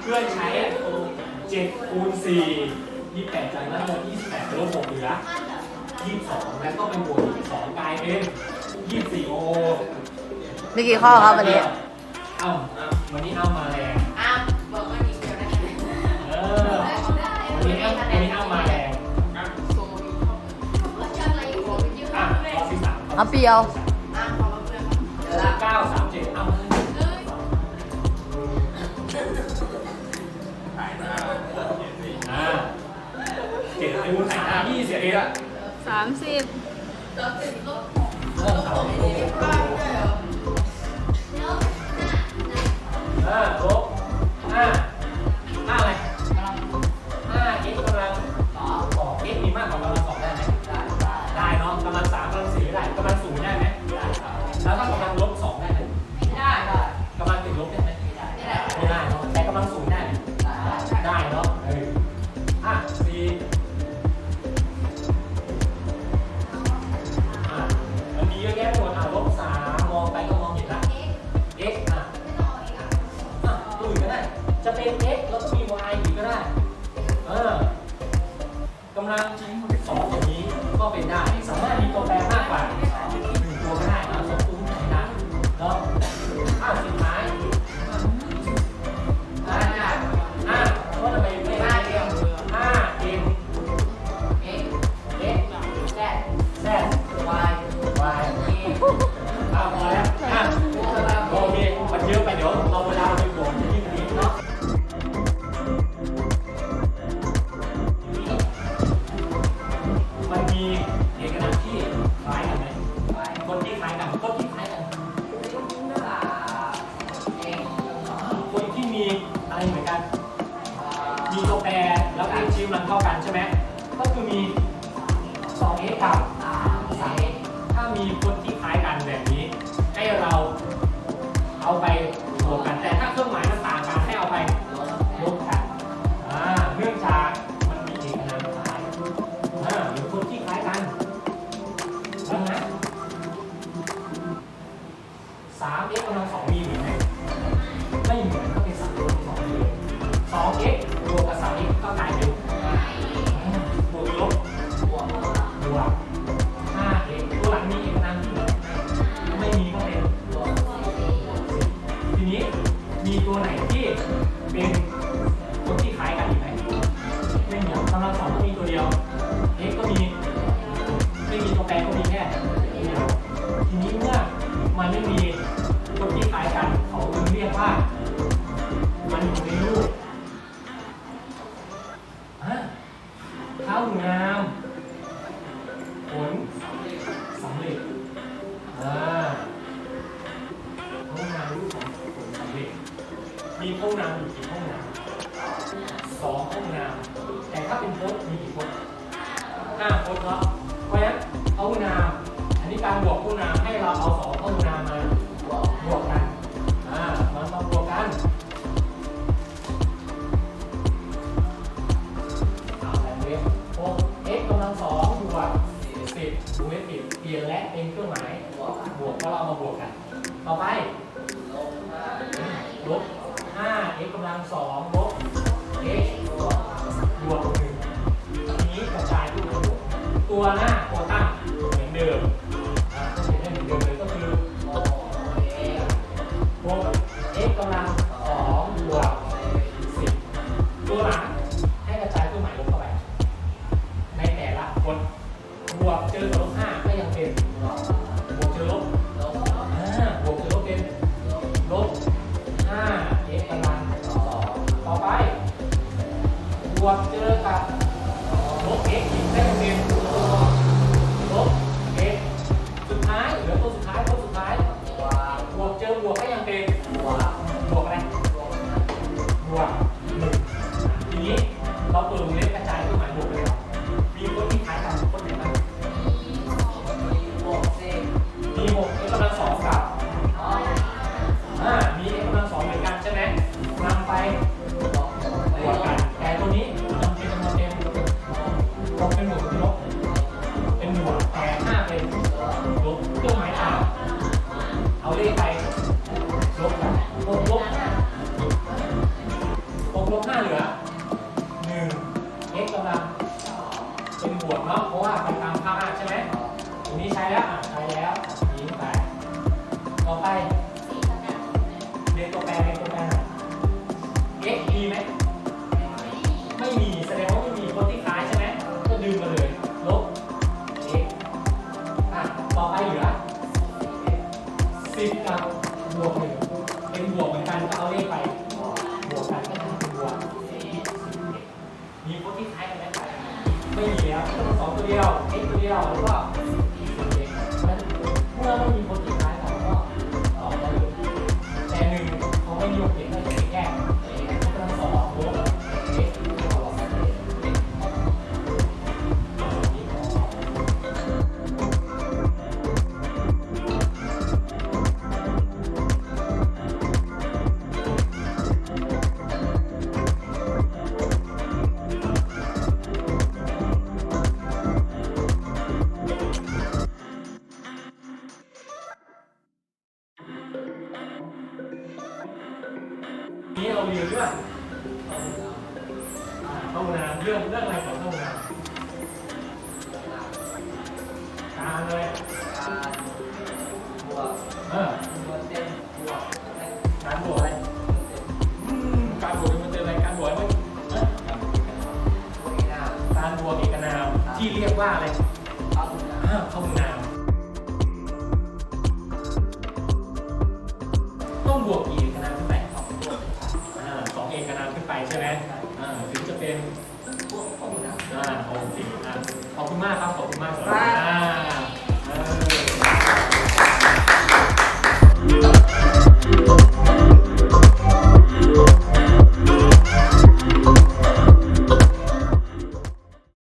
เพื่อใช้อะเจ็ดคูณสี่ยี่แปดจากนั้นลบยี่สิบแปดลบหกเหลือยี่สองแล้วก็เป็นบวกยี่สองกลายเป็นยี่สี่โอมีกี่ข้อครับวันนี้ เอ้าวันนี้เอามาแรงเอ้าบอกว่าอีกเดียวนะะเออวันนี้เอาวันนี้เอามาแรงอะล่เอาเปียวามสิบห้าครห้าห้าอะไรห้าเอ็กกำลังสองเอ็กมีมากกว่ากำลังสองได้ไหมได้เนาะกำลังสามกำลังสี่ได้กำลังศูนย์ได้ไหมได้แล้วถ้ากำลังลบส กันใช่ไหมก็คือมี 2x กับันของลูกข้าวงามผลสำเร็จอ่าห้องน้ำรูปของผลสำเร็จมีห้องน้ำอยู่กี่ห้องน้ำสองห้องน้ำแต่ถ้าเป็นโพสมีกี่โพสห้าโพสเนาะเพราะฉะนั้นห้องน้ำอันนี้การบอกห้องน้ำให้เราเอาสองห้องน้ำมา ราะเราเอามาบวกกัน ต่อไปลบห้า x กำลังสองลบ x บวกหนึ่งทีนี้กระจายทุกตัวตัวหน้าโคตั้งเหมือนเดิมอ่าเหมือนเดิมเลยก็คือหก x กำลังสองบวสิบตัวหลังให้กระจายตัวใหม่ลบเข้าไป ในแต่ละคนบวกเจอกับลบห้า walked up เรามีอยู่ใช่ไหมห้องน้ำเรื่องเรื่องอะไรของห้องน้ำการอะไรเออการบวชอืมการบวชมันเป็นอะไรการบวชไหมการบวชเอกนามที่เรียกว่าอะไร